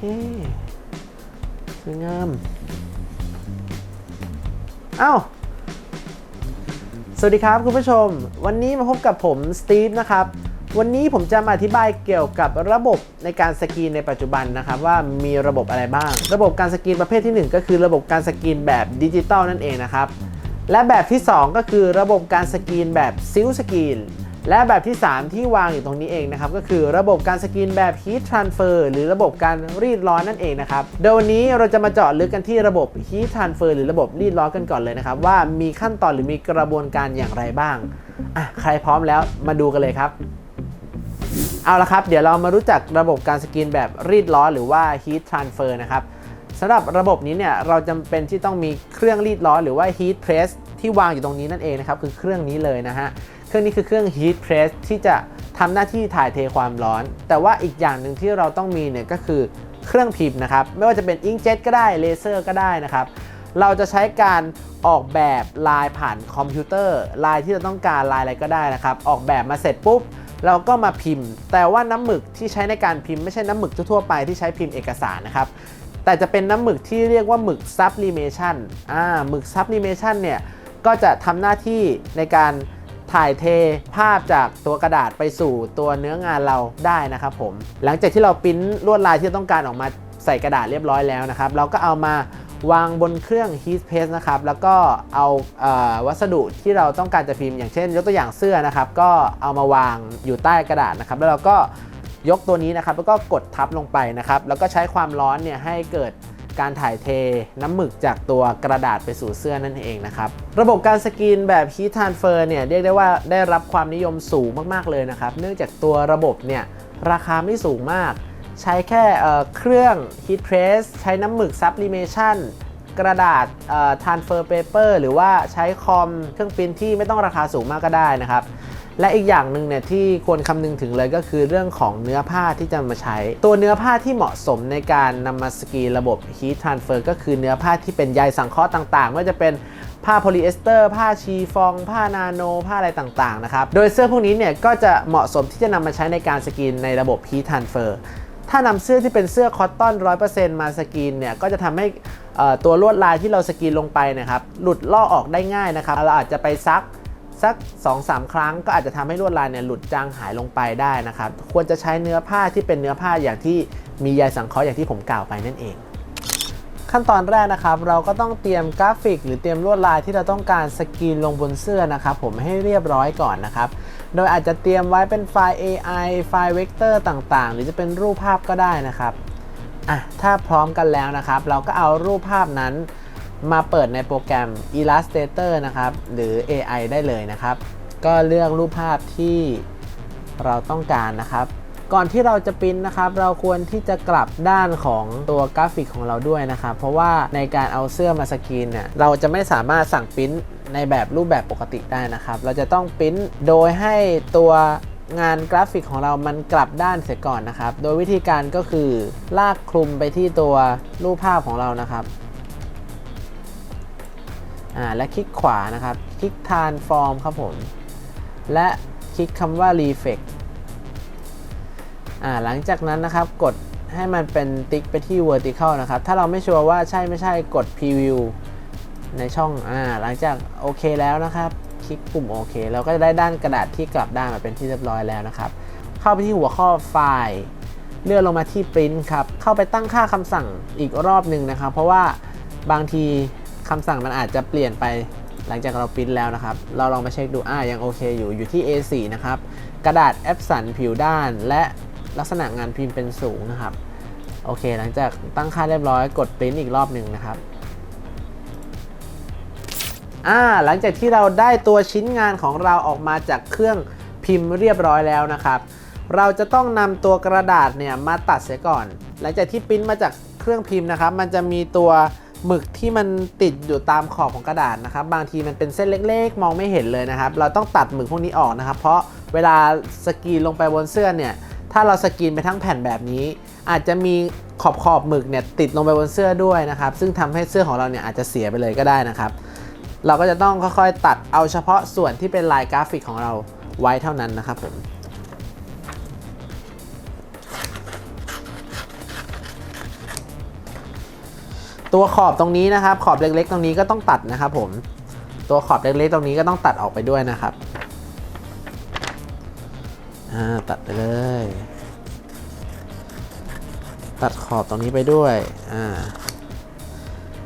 สวยงาม เอ้า สวัสดีครับคุณผู้ชม วันนี้มาพบกับผมสตีฟนะครับ วันนี้ผมจะมาอธิบายเกี่ยวกับระบบในการสกรีนในปัจจุบันนะครับ ว่ามีระบบอะไรบ้าง ระบบการสกรีนประเภทที่ 1 ก็คือระบบการสกรีนแบบดิจิตอลนั่นเองนะครับและแบบที่ 2 ก็คือระบบการสกรีนแบบซิลสกรีน และแบบที่ 3 ที่วางอยู่ตรงนี้เองนะครับ ก็คือระบบการสกรีนแบบ Heat Transfer หรือระบบการรีดร้อนนั่นเองนะครับ โดยวันนี้เราจะมาเจาะลึกกันที่ระบบ Heat Transfer หรือระบบรีดร้อนกันก่อนเลยนะครับ ว่ามีขั้นตอนหรือมีกระบวนการอย่างไรบ้างอะใครพร้อมแล้วมาดูกันเลยครับ เอาละครับ เดี๋ยวเรามารู้จักระบบการสกรีนแบบรีดร้อนหรือว่า heat transfer นะครับสำหรับระบบนี้เนี่ยเราจำเป็นที่ต้องมีเครื่องรีดร้อนหรือว่า heat press ที่วางอยู่ตรงนี้นั่นเองนะครับคือเครื่องนี้เลยนะฮะ เครื่องนี้คือเครื่อง heat press ที่จะทำหน้าที่ถ่ายเทความร้อน แต่ว่าอีกอย่างหนึ่งที่เราต้องมีเนี่ยก็คือเครื่องพิมพ์นะครับ ไม่ว่าจะเป็น inkjet ก็ได้เลเซอร์ก็ได้นะครับ เราจะใช้การออกแบบลายผ่านคอมพิวเตอร์ ลายที่เราต้องการลายอะไรก็ได้นะครับ ออกแบบมาเสร็จปุ๊บ เราก็มาพิมพ์ แต่ว่าน้ำหมึกที่ใช้ในการพิมพ์ไม่ใช่น้ำหมึกทั่วๆไปที่ใช้พิมพ์เอกสารนะครับแต่จะเป็นน้ำหมึกที่เรียกว่าหมึก sublimation อ่าหมึก sublimation เนี่ยก็จะทำหน้าที่ในการ ถ่ายเทภาพจากตัวกระดาษไปสู่ตัวเนื้องานเราได้นะครับผม หลังจากที่เราปริ้นลวดลายที่ต้องการออกมาใส่กระดาษเรียบร้อยแล้วนะครับ เราก็เอามาวางบนเครื่อง heat press นะครับ แล้วก็เอาเออวัสดุที่เราต้องการจะพิมพ์อย่างเช่น ยกตัวอย่างเสื้อนะครับ ก็เอามาวางอยู่ใต้กระดาษนะครับ แล้วเราก็ยกตัวนี้นะครับ แล้วก็กดทับลงไปนะครับ แล้วก็ใช้ความร้อนเนี่ยให้เกิด การถ่ายเทน้ำหมึกจากตัวกระดาษไปสู่เสื้อนั่นเองนะครับ ระบบการสกรีนแบบ heat transfer เนี่ยเรียกได้ว่าได้รับความนิยมสูงมากๆเลยนะครับ เนื่องจากตัวระบบเนี่ยราคาไม่สูงมาก ใช้แค่เเครื่อง heat press ใช้น้ำหมึก sublimation กระดาษ transfer paper หรือว่าใช้คอมเครื่องปริ้นที่ไม่ต้องราคาสูงมากก็ได้นะครับ และอีกอย่างหนึ่งเนี่ยที่ควรคำนึงถึงเลยก็คือเรื่องของเนื้อผ้าที่จะมาใช้ ตัวเนื้อผ้าที่เหมาะสมในการนำมาสกรีนระบบ heat transfer ก็คือเนื้อผ้าที่เป็นใยสังเคราะห์ต่างๆไม่ว่าจะเป็นผ้าโพลีเอสเตอร์ ผ้าชีฟอง ผ้านาโน ผ้าอะไรต่างๆนะครับ โดยเสื้อพวกนี้เนี่ยก็จะเหมาะสมที่จะนำมาใช้ในการสกรีนในระบบ heat transfer ถ้านำเสื้อที่เป็นเสื้อคอตตอน 100%มาสกรีนเนี่ยก็จะทำให้ตัวลวดลายที่เราสกรีนลงไปนะครับหลุดลอกออกได้ง่ายนะครับเราอาจจะไปซัก สัก 2-3 ครั้งก็อาจจะทำให้ลวดลายเนี่ยหลุดจางหายลงไปได้นะครับ ควรจะใช้เนื้อผ้าที่เป็นเนื้อผ้าอย่างที่มีใยสังเคราะห์อย่างที่ผมกล่าวไปนั่นเอง ขั้นตอนแรกนะครับ เราก็ต้องเตรียมกราฟิก หรือเตรียมลวดลายที่เราต้องการสกรีนลงบนเสื้อนะครับ ผมให้เรียบร้อยก่อนนะครับ โดยอาจจะเตรียมไว้เป็นไฟล์ AI ไฟล์เวกเตอร์ต่างๆ หรือจะเป็นรูปภาพก็ได้นะครับอะถ้าพร้อมกันแล้วนะครับ เราก็เอารูปภาพนั้น มาเปิดในโปรแกรม Illustrator นะครับ หรือ AI ได้เลยนะครับ ก็เลือกรูปภาพที่เราต้องการนะครับ ก่อนที่เราจะปริ้นนะครับ เราควรที่จะกลับด้านของตัวกราฟิกของเราด้วยนะครับ เพราะว่าในการเอาเสื้อมาสกรีนเนี่ยเราจะไม่สามารถสั่งปริ้นในแบบรูปแบบปกติได้นะครับ เราจะต้องปริ้นโดยให้ตัวงานกราฟิกของเรามันกลับด้านเสียก่อนนะครับ โดยวิธีการก็คือลากคลุมไปที่ตัวรูปภาพของเรานะครับ อ่าและคลิกขวานะครับ คลิก transform ครับผม และคลิกคำว่า reflect อ่าหลังจากนั้นนะครับกดให้มันเป็นติ๊กไปที่ vertical นะครับ ถ้าเราไม่ชัวร์ว่าใช่ไม่ใช่กด preview ในช่องอ่าหลังจากโอเคแล้วนะครับ คลิกปุ่มโอเคเราก็จะได้ด้านกระดาษที่กลับด้านมาเป็นที่เรียบร้อยแล้วนะครับ เข้าไปที่หัวข้อไฟล์เลื่อนลงมาที่ print ครับ เข้าไปตั้งค่าคำสั่งอีกรอบหนึ่งนะครับ เพราะว่าบางที คำสั่งมันอาจจะเปลี่ยนไปหลังจากเราปริ้นแล้วนะครับ เราลองมาเช็คดูอ่ายังโอเคอยู่อยู่ที่ A4 นะครับ กระดาษแอปสันผิวด้าน และลักษณะงานพิมพ์เป็นสูงนะครับ โอเค หลังจากตั้งค่าเรียบร้อยกดปริ้นอีกรอบหนึ่งนะครับอ่าหลังจากที่เราได้ตัวชิ้นงานของเราออกมาจากเครื่องพิมพ์เรียบร้อยแล้วนะครับ เราจะต้องนำตัวกระดาษเนี่ยมาตัดเสียก่อน หลังจากที่ปริ้นมาจากเครื่องพิมพ์นะครับ มันจะมีตัว หมึกที่มันติดอยู่ตามขอบของกระดาษนะครับ บางทีมันเป็นเส้นเล็กๆ มองไม่เห็นเลยนะครับ เราต้องตัดหมึกพวกนี้ออกนะครับ เพราะเวลาสกรีนลงไปบนเสื้อเนี่ยถ้าเราสกรีนไปทั้งแผ่นแบบนี้ อาจจะมีขอบขอบๆหมึกเนี่ยติดลงไปบนเสื้อด้วยนะครับ ซึ่งทำให้เสื้อของเราเนี่ยอาจจะเสียไปเลยก็ได้นะครับ เราก็จะต้องค่อยๆตัดเอาเฉพาะส่วนที่เป็นลายกราฟิกของเราไว้เท่านั้นนะครับผม ตัวขอบตรงนี้นะครับ ขอบเล็กๆ ตรงนี้ก็ต้องตัดนะครับผม ตัวขอบเล็กๆ ตรงนี้ก็ต้องตัดออกไปด้วยนะครับ อ่า ตัดไปเลย ตัดขอบตรงนี้ไปด้วย อ่า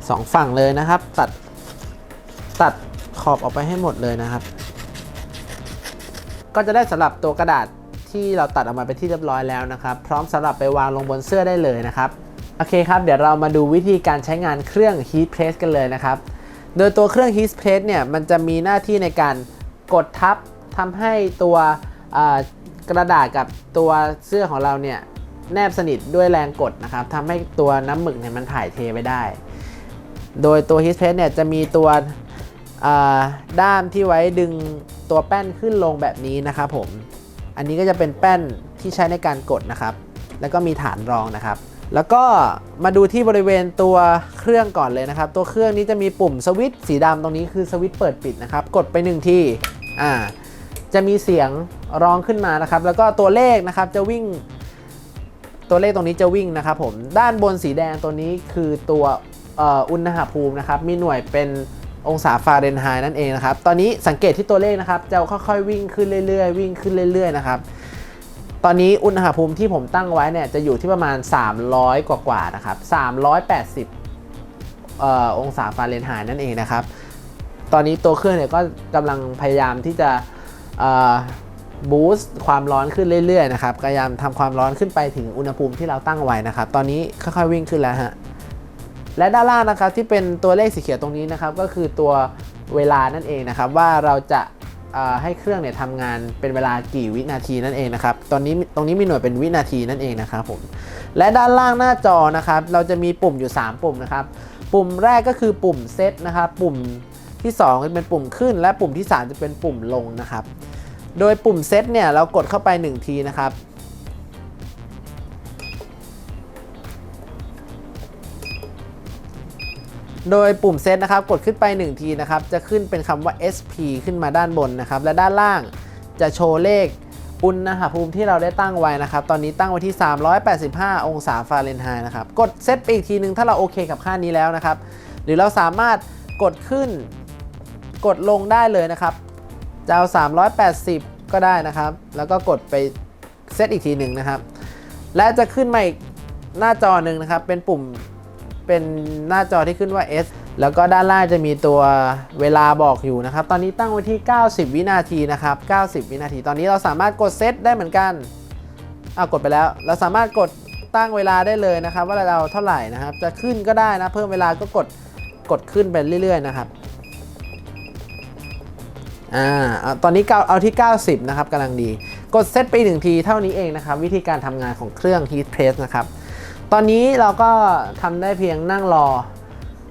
สองฝั่งเลยนะครับ ตัด ตัดขอบออกไปให้หมดเลยนะครับ ก็จะได้สำหรับตัวกระดาษที่เราตัดออกมาเป็นที่เรียบร้อยแล้วนะครับ พร้อมสำหรับไปวางลงบนเสื้อได้เลยนะครับ โอเคครับ เดี๋ยวเรามาดูวิธีการใช้งานเครื่อง Heat Press กันเลยนะครับ โดยตัวเครื่อง Heat Press เนี่ย มันจะมีหน้าที่ในการกดทับทำให้ตัวกระดาษกับตัวเสื้อของเราเนี่ย แนบสนิทด้วยแรงกดนะครับทำให้ตัวน้ำหมึกเนี่ยมันถ่ายเทไปได้ โดยตัว Heat Press เนี่ยจะมีตัวด้ามที่ไว้ดึงตัวแป้นขึ้นลงแบบนี้นะครับผม อันนี้ก็จะเป็นแป้นที่ใช้ในการกดนะครับ แล้วก็มีฐานรองนะครับ แล้วก็มาดูที่บริเวณตัวเครื่องก่อนเลยนะครับ ตัวเครื่องนี้จะมีปุ่มสวิตช์สีดำตรงนี้คือสวิตช์เปิดปิดนะครับ กดไปหนึ่งทีอ่าจะมีเสียงร้องขึ้นมานะครับ แล้วก็ตัวเลขนะครับจะวิ่ง ตัวเลขตรงนี้จะวิ่งนะครับผมด้านบนสีแดงตัวนี้คือตัวอ่ออุณหภูมินะครับ มีหน่วยเป็นองศาฟาเรนไฮต์นั่นเองนะครับ ตอนนี้สังเกตที่ตัวเลขนะครับ จะค่อยๆวิ่งขึ้นเรื่อยๆ วิ่งขึ้นเรื่อยๆนะครับ ตอนนี้อุณหภูมิที่ผมตั้งไว้เนี่ยจะอยู่ที่ประมาณ 300 กว่าๆนะครับ 380อองศาฟาเรนไฮต์นั่นเองนะครับ ตอนนี้ตัวเครื่องเนี่ยก็กำลังพยายามที่จะบูสต์ความร้อนขึ้นเรื่อยๆนะครับพยายามทำความร้อนขึ้นไปถึงอุณหภูมิที่เราตั้งไว้นะครับ ตอนนี้ค่อยๆวิ่งขึ้นแล้วฮะและด้านล่างนะครับที่เป็นตัวเลขสีเขียวตรงนี้นะครับ ก็คือตัวเวลานั่นเองนะครับ ว่าเราจะ ให้เครื่องเนี่ยทำงานเป็นเวลากี่วินาทีนั่นเองนะครับตอนนี้ตรงนี้มีหน่วยเป็นวินาทีนั่นเองนะครับผมและด้านล่างหน้าจอนะครับเราจะมีปุ่มอยู่ 3 ปุ่มนะครับปุ่มแรกก็คือปุ่มเซตนะครับปุ่มที่ 2 จะเป็นปุ่มขึ้น และปุ่มที่ 3 จะเป็นปุ่มลงนะครับ โดยปุ่มเซตเนี่ยเรากดเข้าไป 1 ทีนะครับ โดยปุ่มเซตนะครับกดขึ้นไป 1 ทีนะครับจะขึ้นเป็นคำว่า SP ขึ้นมาด้านบนนะครับและด้านล่างจะโชว์เลขอุณหภูมิที่เราได้ตั้งไว้นะครับ ตอนนี้ตั้งไว้ที่ 385 องศาฟาเรนไฮต์นะครับ กดเซตไปอีกทีนึงถ้าเราโอเคกับค่านี้แล้วนะครับ หรือเราสามารถกดขึ้น กดลงได้เลยนะครับจะเอา 380 ก็ได้นะครับ แล้วก็กดไปเซตอีกทีหนึ่งนะครับ และจะขึ้นมาอีกหน้าจอหนึ่งนะครับ เป็นปุ่ม เป็นหน้าจอที่ขึ้นว่า S แล้วก็ด้านล่างจะมีตัวเวลาบอกอยู่นะครับ ตอนนี้ตั้งไว้ที่ 90 วินาทีนะครับ 90 วินาที ตอนนี้เราสามารถกดเซตได้เหมือนกันอ้ากดไปแล้ว เราสามารถกดตั้งเวลาได้เลยนะครับ ว่าเราเท่าไหร่นะครับ จะขึ้นก็ได้นะ เพิ่มเวลาก็กดกดขึ้นไปเรื่อย ๆ นะครับ อ่าเอาตอนนี้เก้าเอาที่ 90 นะครับกำลังดี กดเซตไปหนึ่งทีเท่านี้เองนะครับ วิธีการทำงานของเครื่อง Heat Press นะครับ ตอนนี้เราก็ทำได้เพียงนั่งรอ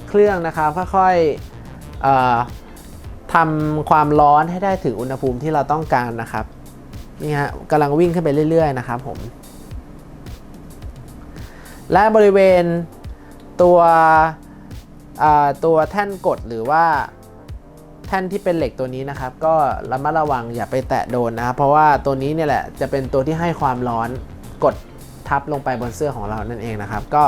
เครื่องนะครับค่อยๆทำความร้อนให้ได้ถึงอุณหภูมิที่เราต้องการนะครับนี่ฮะกำลังวิ่งขึ้นไปเรื่อย ๆ นะครับผม และบริเวณตัวตัวแท่นกดหรือว่าแท่นที่เป็นเหล็กตัวนี้นะครับ ก็ระมัดระวังอย่าไปแตะโดนนะครับเพราะว่าตัวนี้เนี่ยแหละจะเป็นตัวที่ให้ความร้อนกด ทับลงไปบนเสื้อของเรานั่นเองนะครับ ก็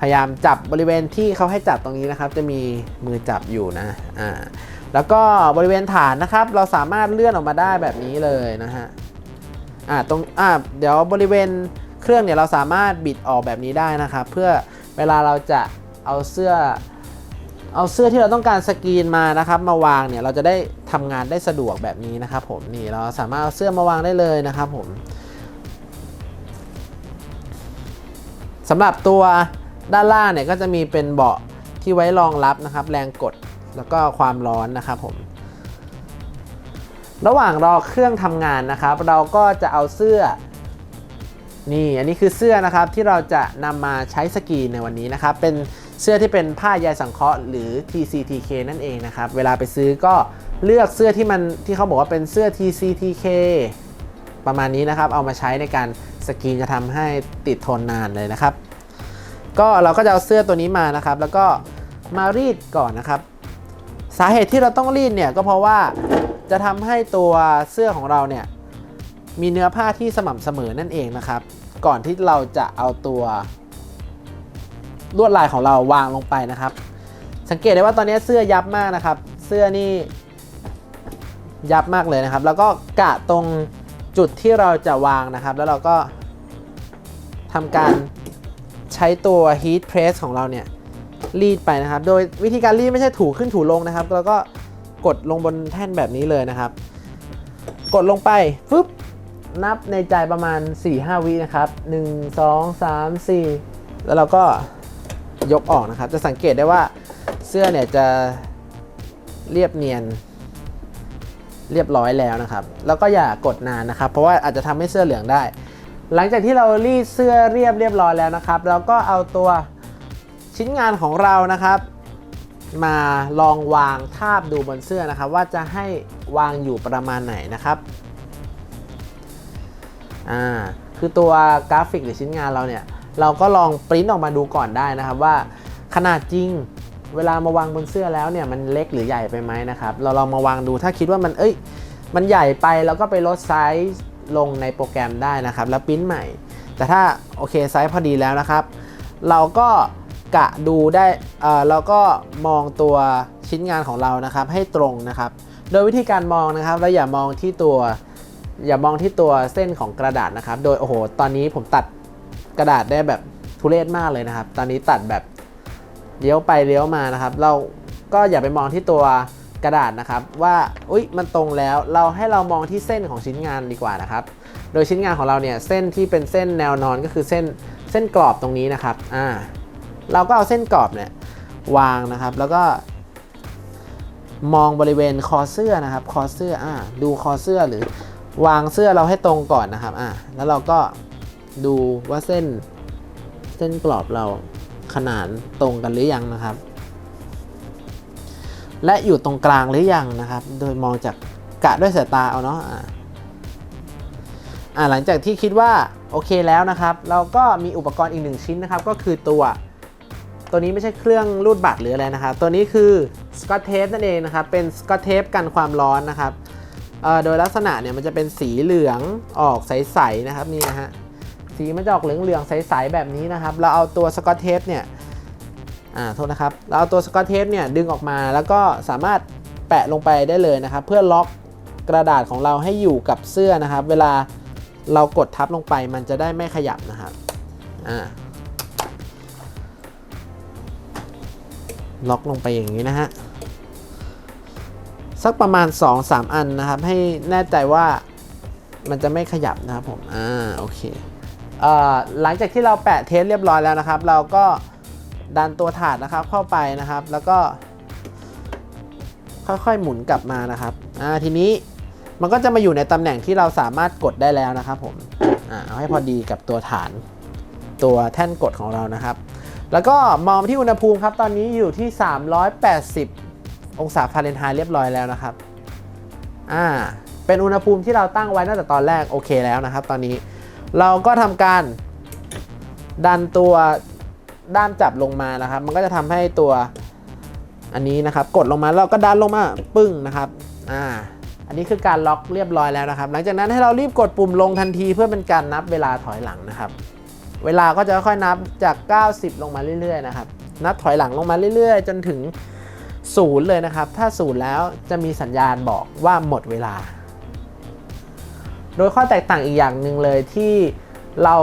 พยายามจับบริเวณที่เขาให้จับตรงนี้นะครับ จะมีมือจับอยู่นะอ่าแล้วก็บริเวณฐานนะครับ เราสามารถเลื่อนออกมาได้แบบนี้เลยนะฮะอ่าตรงอ่าเดี๋ยวบริเวณเครื่องเนี่ยเราสามารถบิดออกแบบนี้ได้นะครับ เพื่อเวลาเราจะเอาเสื้อเอาเสื้อที่เราต้องการสกรีนมานะครับมาวางเนี่ยเราจะได้ทำงานได้สะดวกแบบนี้นะครับผมนี่เราสามารถเอาเสื้อมาวางได้เลยนะครับผม สำหรับตัวด้านล่างเนี่ยก็จะมีเป็นเบาะที่ไว้รองรับนะครับ แรงกดแล้วก็ความร้อนนะครับผมระหว่างรอเครื่องทำงานนะครับ เราก็จะเอาเสื้อ นี่อันนี้คือเสื้อนะครับที่เราจะนำมาใช้สกีนในวันนี้นะครับ เป็นเสื้อที่เป็นผ้าใยสังเคราะห์หรือ TCTK นั่นเองนะครับ เวลาไปซื้อก็เลือกเสื้อที่มันที่เขาบอกว่าเป็นเสื้อ TCTK ประมาณนี้นะครับ เอามาใช้ในการสกรีนจะทำให้ติดทนนานเลยนะครับ ก็เราก็จะเอาเสื้อตัวนี้มานะครับ แล้วก็มารีดก่อนนะครับ สาเหตุที่เราต้องรีดเนี่ยก็เพราะว่าจะทำให้ตัวเสื้อของเราเนี่ยมีเนื้อผ้าที่สม่ำเสมอนั่นเองนะครับ ก่อนที่เราจะเอาตัวลวดลายของเราวางลงไปนะครับ สังเกตได้ว่าตอนนี้เสื้อยับมากนะครับ เสื้อนี่ยับมากเลยนะครับ แล้วก็กะตรง จุดที่เราจะวางนะครับ แล้วเราก็ทำการใช้ตัว heat press ของเราเนี่ยรีดไปนะครับ โดยวิธีการรีดไม่ใช่ถูขึ้นถูลงนะครับ แล้วก็กดลงบนแท่นแบบนี้เลยนะครับ กดลงไปฟึบนับในใจประมาณ 4-5 วินะครับ 1 2 3 4 แล้วเราก็ยกออกนะครับ จะสังเกตได้ว่าเสื้อเนี่ยจะเรียบเนียน เรียบร้อยแล้วนะครับ แล้วก็อย่ากดนานนะครับ เพราะว่าอาจจะทำให้เสื้อเหลืองได้ หลังจากที่เรารีดเสื้อเรียบเรียบร้อยแล้วนะครับ เราก็เอาตัวชิ้นงานของเรานะครับ มาลองวางทาบดูบนเสื้อนะครับ ว่าจะให้วางอยู่ประมาณไหนนะครับอ่าคือตัวกราฟิกหรือชิ้นงานเราเนี่ยเราก็ลองปริ้นออกมาดูก่อนได้นะครับว่าขนาดจริง เวลามาวางบนเสื้อแล้วเนี่ยมันเล็กหรือใหญ่ไปไหมนะครับ เราลองมาวางดูถ้าคิดว่ามันเอ้ยมันใหญ่ไปเราก็ไปลดไซส์ลงในโปรแกรมได้นะครับ แล้วปริ้นใหม่ แต่ถ้าโอเคไซส์พอดีแล้วนะครับ เราก็กะดูได้เออเราก็มองตัวชิ้นงานของเรานะครับ ให้ตรงนะครับ โดยวิธีการมองนะครับเราอย่ามองที่ตัว อย่ามองที่ตัวเส้นของกระดาษนะครับ โดยโอ้โห ตอนนี้ผมตัดกระดาษได้แบบทุเรศมากเลยนะครับ ตอนนี้ตัดแบบ เลี้ยวไปเลี้ยวมานะครับ เราก็อย่าไปมองที่ตัวกระดาษนะครับ ว่าอุ๊ยมันตรงแล้วเราให้เรามองที่เส้นของชิ้นงานดีกว่านะครับ โดยชิ้นงานของเราเนี่ยเส้นที่เป็นเส้นแนวนอนก็คือเส้นเส้นกรอบตรงนี้นะครับอ่าเราก็เอาเส้นกรอบเนี่ยวางนะครับ แล้วก็มองบริเวณคอเสื้อนะครับ คอเสื้ออ่าดูคอเสื้อหรือวางเสื้อเราให้ตรงก่อนนะครับอ่าแล้วเราก็ดูว่าเส้นเส้นกรอบเรา ขนานตรงกันหรือยังนะครับ และอยู่ตรงกลางหรือยังนะครับ โดยมองจากกะด้วยสายตาเอาเนาะอ่าหลังจากที่คิดว่าโอเคแล้วนะครับ เราก็มีอุปกรณ์อีกหนึ่งชิ้นนะครับ ก็คือตัว ตัวนี้ไม่ใช่เครื่องรูดบัตรหรืออะไรนะครับ ตัวนี้คือสกอตเทปนั่นเองนะครับ เป็นสกอตเทปกันความร้อนนะครับโดยลักษณะเนี่ยมันจะเป็นสีเหลืองออกใสๆนะครับนี่นะฮะ สีมันจะออกเหลืองๆใสๆแบบนี้นะครับ เราเอาตัวสกอตเทปเนี่ยอ่าโทษนะครับ เราเอาตัวสกอตเทปเนี่ยดึงออกมาแล้วก็สามารถแปะลงไปได้เลยนะครับ เพื่อล็อกกระดาษของเราให้อยู่กับเสื้อนะครับ เวลาเรากดทับลงไปมันจะได้ไม่ขยับนะครับอ่าล็อกลงไปอย่างนี้นะฮะสักประมาณ 2-3 อันนะครับ ให้แน่ใจว่ามันจะไม่ขยับนะครับผม อ่า โอเค หลังจากที่เราแปะเทสเรียบร้อยแล้วนะครับ เราก็ดันตัวถาดนะครับเข้าไปนะครับ แล้วก็ ค่อยๆหมุนกลับมานะครับทีนี้มันก็จะมาอยู่ในตำแหน่งที่เราสามารถกดได้แล้วนะครับผมอเอาให้พอดีกับตัวฐานตัวแท่นกดของเรานะครับ แล้วก็มองไปที่อุณหภูมิครับ ตอนนี้อยู่ที่ 380 องศาฟาเรนไฮต์เรียบร้อยแล้วนะครับ อ่า เป็นอุณหภูมิที่เราตั้งไว้ตั้งแต่ตอนแรกโอเคแล้วนะครับ ตอนนี้ เราก็ทำการดันตัวด้ามจับลงมานะครับ มันก็จะทำให้ตัวอันนี้นะครับ กดลงมาเราก็ดันลงมาปึ้งนะครับอ่าอันนี้คือการล็อกเรียบร้อยแล้วนะครับ หลังจากนั้นให้เรารีบกดปุ่มลงทันทีเพื่อเป็นการนับเวลาถอยหลังนะครับ เวลาก็จะค่อยๆนับจาก 90 ลงมาเรื่อยๆนะครับ นับถอยหลังลงมาเรื่อยๆ จนถึงศูนย์เลยนะครับ ถ้าศูนย์แล้วจะมีสัญญาณบอกว่าหมดเวลา โดยข้อแตกต่างอีกอย่างหนึ่งเลยที่เรา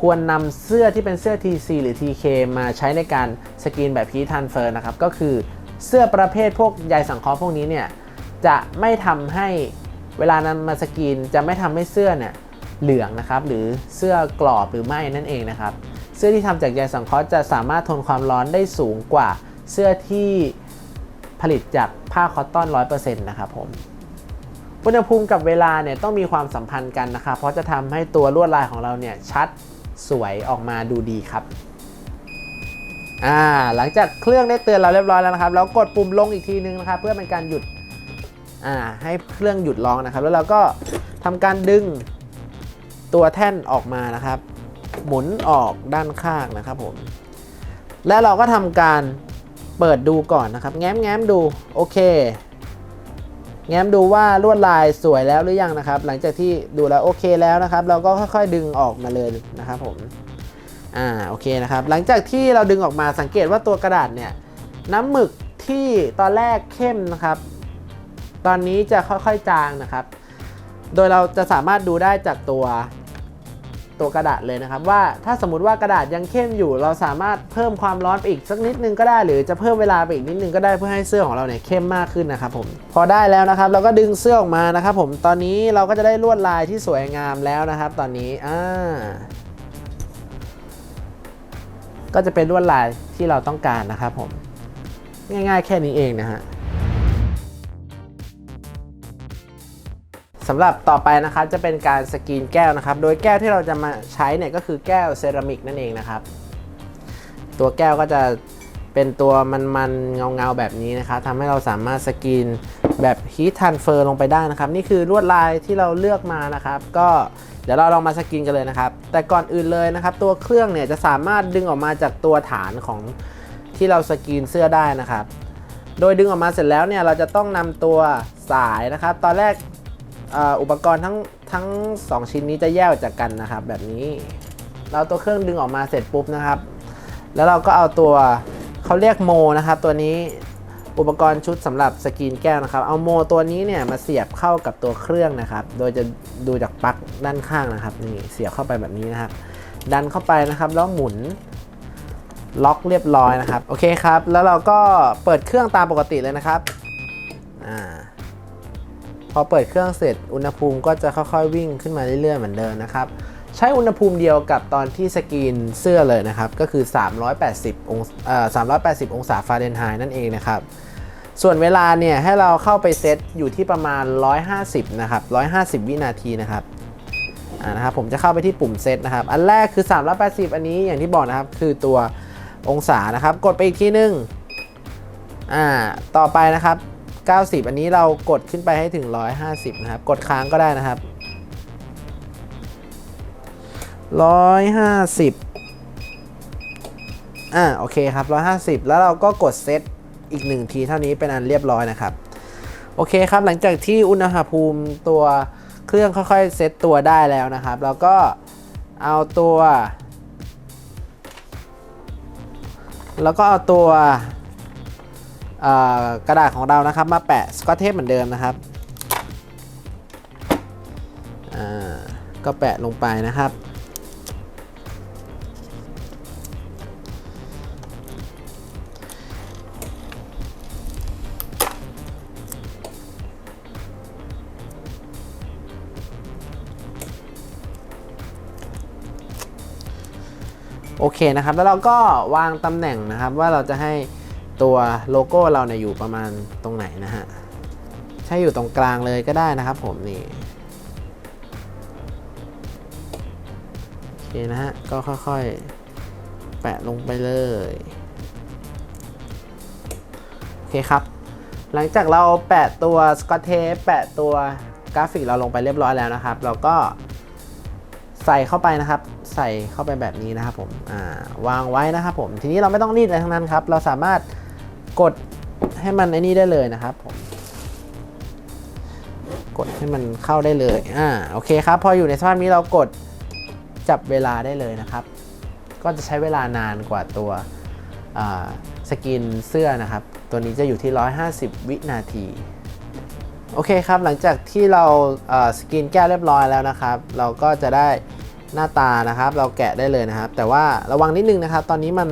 ควรนำเสื้อที่เป็นเสื้อ TC หรือ TK มาใช้ในการสกรีนแบบ Heat Transfer นะครับ ก็คือเสื้อประเภทพวกใยสังเคราะห์พวกนี้เนี่ย จะไม่ทำให้เวลานำมาสกรีนจะไม่ทำให้เสื้อเนี่ยเหลืองนะครับ หรือเสื้อกรอบหรือไม่นั่นเองนะครับ เสื้อที่ทำจากใยสังเคราะห์จะสามารถทนความร้อนได้สูงกว่าเสื้อที่ผลิตจากผ้าคอตตอน 100%นะครับผม อุณหภูมิกับเวลาเนี่ยต้องมีความสัมพันธ์กันนะครับเพราะจะทำให้ตัวลวดลายของเราเนี่ยชัดสวยออกมาดูดีครับอ่าหลังจากเครื่องได้เตือนเราเรียบร้อยแล้วนะครับ แล้วกดปุ่มลงอีกทีนึงนะครับ เพื่อเป็นการหยุดอ่าให้เครื่องหยุดร้องนะครับ แล้วเราก็ทำการดึงตัวแท่นออกมานะครับ หมุนออกด้านข้างนะครับผมและเราก็ทำการเปิดดูก่อนนะครับ แง้มแง้มดูโอเค แง้มดูว่าลวดลายสวยแล้วหรือยังนะครับ หลังจากที่ดูแล้วโอเคแล้วนะครับ เราก็ค่อยๆดึงออกมาเลยนะครับผมอ่าโอเคนะครับ หลังจากที่เราดึงออกมาสังเกตว่าตัวกระดาษเนี่ยน้ำหมึกที่ตอนแรกเข้มนะครับ ตอนนี้จะค่อยๆจางนะครับ โดยเราจะสามารถดูได้จากตัว ตัวกระดาษเลยนะครับ ว่าถ้าสมมติว่ากระดาษยังเข้มอยู่ เราสามารถเพิ่มความร้อนไปอีกสักนิดนึงก็ได้ หรือจะเพิ่มเวลาไปอีกนิดนึงก็ได้เพื่อให้เสื้อของเราเนี่ยเข้มมากขึ้นนะครับผมพอได้แล้วนะครับ เราก็ดึงเสื้อออกมานะครับผมตอนนี้เราก็จะได้ลวดลายที่สวยงามแล้วนะครับ ตอนนี้อ่าก็จะเป็นลวดลายที่เราต้องการนะครับผม ง่ายๆแค่นี้เองนะฮะ สำหรับต่อไปนะครับจะเป็นการสกรีนแก้วนะครับ โดยแก้วที่เราจะมาใช้เนี่ยก็คือแก้วเซรามิกนั่นเองนะครับ ตัวแก้วก็จะเป็นตัวมันๆเงาๆแบบนี้นะครับทำให้เราสามารถสกรีนแบบฮีททันเฟอร์ลงไปได้นะครับ นี่คือลวดลายที่เราเลือกมานะครับ ก็เดี๋ยวเราลองมาสกรีนกันเลยนะครับ แต่ก่อนอื่นเลยนะครับ ตัวเครื่องเนี่ยจะสามารถดึงออกมาจากตัวฐานของที่เราสกรีนเสื้อได้นะครับ โดยดึงออกมาเสร็จแล้วเนี่ยเราจะต้องนำตัวสายนะครับ ตอนแรก อุปกรณ์ทั้งทั้ง 2 ชิ้นนี้จะแยกออกจากกันนะครับ แบบนี้ เราตัวเครื่องดึงออกมาเสร็จปุ๊บนะครับ แล้วเราก็เอาตัวเขาเรียกโมนะครับ ตัวนี้อุปกรณ์ชุดสำหรับสกรีนแก้วนะครับ เอาโมตัวนี้เนี่ยมาเสียบเข้ากับตัวเครื่องนะครับ โดยจะดูจากปลั๊กด้านข้างนะครับนี่เสียบเข้าไปแบบนี้นะครับ ดันเข้าไปนะครับแล้วหมุนล็อกเรียบร้อยนะครับ โอเคครับ แล้วเราก็เปิดเครื่องตามปกติเลยนะครับอา พอเปิดเครื่องเสร็จอุณหภูมิก็จะค่อยๆวิ่งขึ้นมาเรื่อยๆเหมือนเดิมนะครับใช้อุณหภูมิเดียวกับตอนที่สกรีนเสื้อเลยนะครับ ก็คือ 380 องศาเอ่อ380 องศาฟาเรนไฮต์นั่นเองนะครับ ส่วนเวลาเนี่ยให้เราเข้าไปเซตอยู่ที่ประมาณ 150 นะครับ 150 วินาทีนะครับอ่านะครับ ผมจะเข้าไปที่ปุ่มเซตนะครับ อันแรกคือ 380 อันนี้อย่างที่บอกนะครับ คือตัวองศานะครับ กดไปอีกทีนึงอ่าต่อไปนะครับ 90 อันนี้เรากดขึ้นไปให้ถึง 150 นะครับ กดค้างก็ได้นะครับ 150 อ่าโอเคครับ 150 แล้วเราก็กดเซตอีกหนึ่งทีเท่านี้เป็นอันเรียบร้อยนะครับ โอเคครับ หลังจากที่อุณหภูมิตัวเครื่องค่อยๆเซตตัวได้แล้วนะครับ เราก็เอาตัว แล้วก็เอาตัว กระดาษของเรานะครับ มาแปะสกอตเทปเหมือนเดิมนะครับก็แปะลงไปนะครับ โอเคนะครับ แล้วเราก็วางตำแหน่งนะครับว่าเราจะให้ ตัวโลโก้เราเนี่ยอยู่ประมาณตรงไหนนะฮะ ใช่อยู่ตรงกลางเลยก็ได้นะครับผมนี่โอเคนะฮะ ก็ค่อยๆ แปะลงไปเลยโอเคครับ หลังจากเราแปะตัวสกอตเทปแปะตัวกราฟิกเราลงไปเรียบร้อยแล้วนะครับ เราก็ใส่เข้าไปนะครับ ใส่เข้าไปแบบนี้นะครับผม อ่า วางไว้นะครับผม ทีนี้เราไม่ต้องรีดอะไรทั้งนั้นครับ เราสามารถ กดให้มันไอ้นี่ได้เลยนะครับผมกดให้มันเข้าได้เลย อ่า โอเคครับ พออยู่ในสภาพนี้เรากดจับเวลาได้เลยนะครับ ก็จะใช้เวลานานกว่าตัวสกินเสื้อนะครับ ตัวนี้จะอยู่ที่ 150 วินาที โอเคครับ หลังจากที่เราสกินแก้วเรียบร้อยแล้วนะครับ เราก็จะได้หน้าตานะครับ เราแกะได้เลยนะครับ แต่ว่าระวังนิดนึงนะครับ ตอนนี้มัน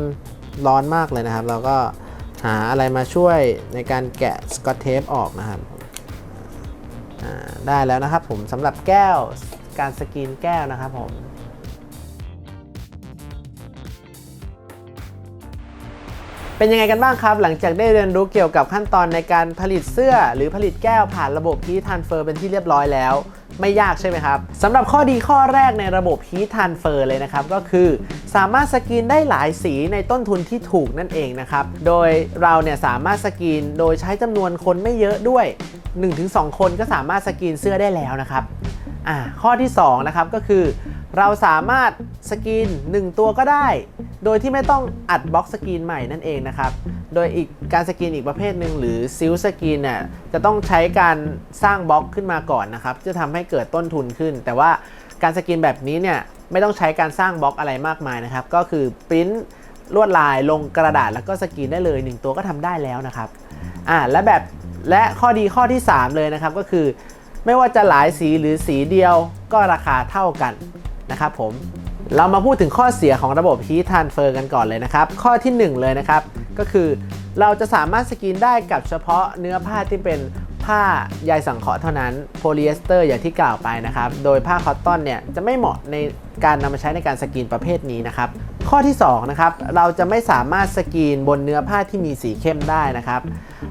ร้อนมากเลยนะครับ เราก็ หาอะไรมาช่วยในการแกะสกอตเทปออกนะครับได้แล้วนะครับผมสำหรับแก้วการสกินแก้วนะครับผมเป็นยังไงกันบ้างครับ หลังจากได้เรียนรู้เกี่ยวกับขั้นตอนในการผลิตเสื้อ หรือผลิตแก้วผ่านระบบ Heat Transfer เป็นที่เรียบร้อยแล้ว ไม่ยากใช่ไหมครับสำหรับข้อดีข้อแรกในระบบ Heat Transfer เลยนะครับ ก็คือสามารถสกรีนได้หลายสีในต้นทุนที่ถูกนั่นเองนะครับ โดยเราเนี่ยสามารถสกรีนโดยใช้จำนวนคนไม่เยอะด้วย 1-2 คนก็สามารถสกรีนเสื้อได้แล้วนะครับอ่าข้อที่2นะครับก็คือเราสามารถสกรีน1 ตัวก็ได้ โดยที่ไม่ต้องอัดบล็อกสกรีนใหม่นั่นเองนะครับ โดยอีกการสกรีนอีกประเภทหนึ่งหรือซิลสกรีนเนี่ยจะต้องใช้การสร้างบล็อกขึ้นมาก่อนนะครับจะทำให้เกิดต้นทุนขึ้น แต่ว่าการสกรีนแบบนี้เนี่ยไม่ต้องใช้การสร้างบล็อกอะไรมากมายนะครับ ก็คือปริ้นลวดลายลงกระดาษแล้วก็สกรีนได้เลย 1 ตัวก็ทำได้แล้วนะครับอ่าและแบบและข้อดีข้อที่ 3 เลยนะครับก็คือ ไม่ว่าจะหลายสีหรือสีเดียวก็ราคาเท่ากันนะครับผม เรามาพูดถึงข้อเสียของระบบ Heat Transfer กันก่อนเลยนะครับ ข้อทีหนึ่1 เลยนะครับ ก็คือเราจะสามารถสกรีนได้กับเฉพาะเนื้อผ้าที่เป็นผ้าใยสังเคราะห์เท่านั้นโพลีเอสเตอร์อย่างที่กล่าวไปนะครับ โดยผ้าคอตตอนเนี่ยจะไม่เหมาะในการนำมาใช้ในการสกรีนประเภทนี้นะครับ ข้อที่2นะครับเราจะไม่สามารถสกรีนบนเนื้อผ้าที่มีสีเข้มได้นะครับ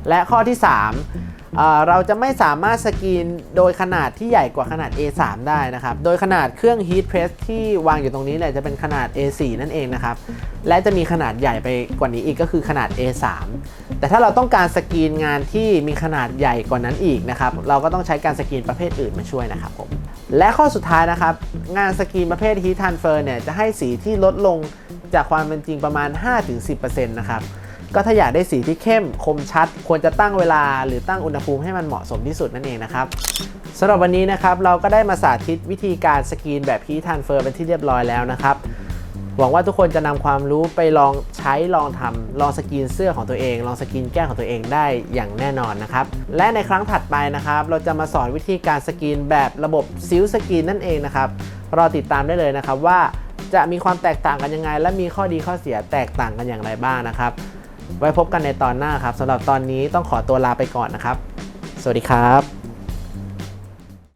และข้อที่ 3 เราจะไม่สามารถสกรีนโดยขนาดที่ใหญ่กว่าขนาด A3 ได้นะครับ โดยขนาดเครื่อง Heat Press ที่วางอยู่ตรงนี้เนี่ยจะเป็นขนาด A4 นั่นเองนะครับ และจะมีขนาดใหญ่ไปกว่านี้อีกก็คือขนาด A3 แต่ถ้าเราต้องการสกรีนงานที่มีขนาดใหญ่กว่านั้นอีกนะครับ เราก็ต้องใช้การสกรีนประเภทอื่นมาช่วยนะครับผม และข้อสุดท้ายนะครับ งานสกรีนประเภท Heat Transfer เนี่ยจะให้สีที่ลดลงจากความเป็นจริงประมาณ 5-10%นะครับ ก็ถ้าอยากได้สีที่เข้มคมชัด ควรจะตั้งเวลาหรือตั้งอุณหภูมิให้มันเหมาะสมที่สุดนั่นเองนะครับสำหรับวันนี้นะครับเราก็ได้มาสาธิตวิธีการสกรีนแบบ Heat Transfer เป็นที่เรียบร้อยแล้วนะครับหวังว่าทุกคนจะนำความรู้ไปลองใช้ลองทำลองสกรีนเสื้อของตัวเอง ลองสกรีนแก้มของตัวเองได้อย่างแน่นอนนะครับ และในครั้งถัดไปนะครับ เราจะมาสอนวิธีการสกรีนแบบระบบซิลสกรีนนั่นเองนะครับรอติดตามได้เลยนะครับว่าจะมีความแตกต่างกันยังไง และมีข้อดีข้อเสียแตกต่างกันอย่างไรบ้างนะครับ ไว้พบกันในตอนหน้าครับสำหรับตอนนี้ต้องขอตัวลาไปก่อนนะครับ สวัสดีครับ